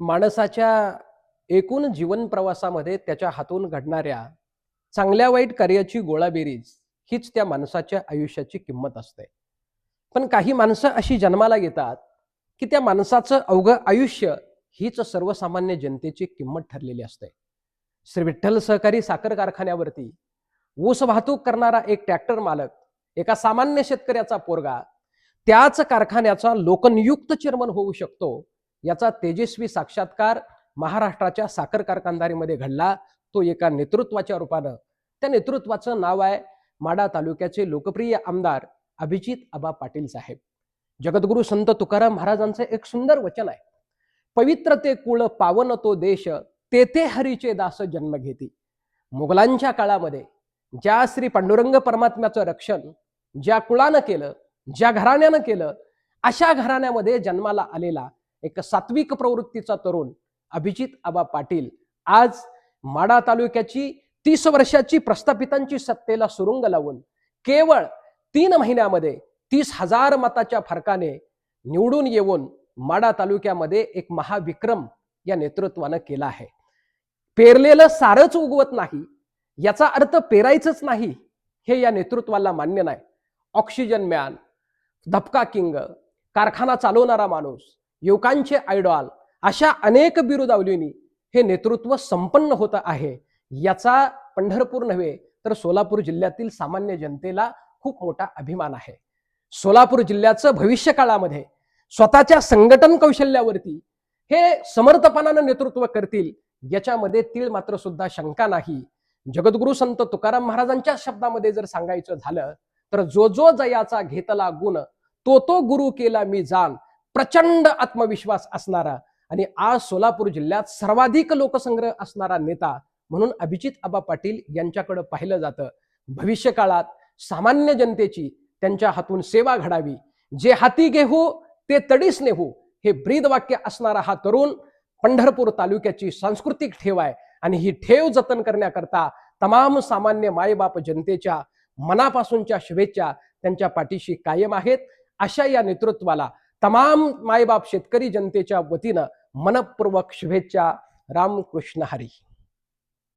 माणसाच्या एकूण जीवन प्रवासामध्ये त्याच्या हातून घडणाऱ्या चांगल्या वाईट कार्याची गोळाबेरीज हीच त्या माणसाच्या आयुष्याची किंमत असते. पण काही माणसं अशी जन्माला येतात की त्या माणसाचं अवघं आयुष्य हीच सर्वसामान्य जनतेची किंमत ठरलेली असते. श्री विठ्ठल सहकारी साखर कारखान्यावरती ऊस वाहतूक करणारा एक ट्रॅक्टर मालक एका सामान्य शेतकऱ्याचा पोरगा त्याच कारखान्याचा लोकनियुक्त चेअरमन होऊ शकतो याचा तेजस्वी साक्षात्कार महाराष्ट्राच्या साखर कारखानदारीमध्ये घडला. तो एका नेतृत्वाच्या रूपानं. त्या नेतृत्वाचं नाव आहे माडा तालुक्याचे लोकप्रिय आमदार अभिजित आबा पाटील साहेब. जगद्गुरु संत तुकाराम महाराजांचं एक सुंदर वचन आहे. पवित्र ते कुळ पावन तो देश तेथे हरीचे दास जन्म घेती. मुघलांच्या काळामध्ये ज्या श्री पांडुरंग परमात्म्याचं रक्षण ज्या कुळानं केलं ज्या घराण्यानं केलं अशा घराण्यामध्ये जन्माला आलेला एक सात्विक प्रवृत्तीचा तरुण अभिजित आबा पाटील आज माडा तालुक्याची तीस वर्षाची प्रस्थापितांची सत्तेला सुरुंग लावून केवळ तीन महिन्यामध्ये तीस हजार मताच्या फरकाने निवडून येऊन माडा तालुक्यामध्ये एक महाविक्रम या नेतृत्वानं केला आहे. पेरलेलं सारच उगवत नाही याचा अर्थ पेरायचंच नाही हे या नेतृत्वाला मान्य नाही. ऑक्सिजन मॅन धपका किंग कारखाना चालवणारा माणूस युवकांचे आयडॉल अशा अनेक बिरुदावलींनी हे नेतृत्व संपन्न होत आहे. याचा पंढरपूर नव्हे तर सोलापूर जिल्ह्यातील सामान्य जनतेला खूप मोठा अभिमान आहे. सोलापूर जिल्ह्याचं भविष्य काळामध्ये स्वतःच्या संघटन कौशल्यावरती हे समर्थपणानं नेतृत्व करतील याच्यामध्ये तीळ मात्र सुद्धा शंका नाही. जगद्गुरु संत तुकाराम महाराजांच्या शब्दामध्ये जर सांगायचं झालं तर जो जो जयाचा घेतला गुण तो तो गुरु केला मी जाण प्रचंड आत्मविश्वास असणारा आणि आज सोलापूर जिल्ह्यात सर्वाधिक लोकसंग्रह असणारा नेता म्हणून अभिजित आबा पाटील यांच्याकडे पाहिलं जातं. भविष्य काळात सामान्य जनतेची त्यांच्या हातून सेवा घडावी. जे हाती घेऊ ते तडीस नेहू हे ब्रीद वाक्य असणारा हा तरुण पंढरपूर तालुक्याची सांस्कृतिक ठेव आहे आणि ही ठेव जतन करण्याकरता तमाम सामान्य मायबाप जनतेच्या मनापासूनच्या शुभेच्छा त्यांच्या पाठीशी कायम आहेत. अशा या नेतृत्वाला तमाम मायबाप शेतकरी जनतेच्या वतीनं मनपूर्वक शुभेच्छा. रामकृष्ण हरी.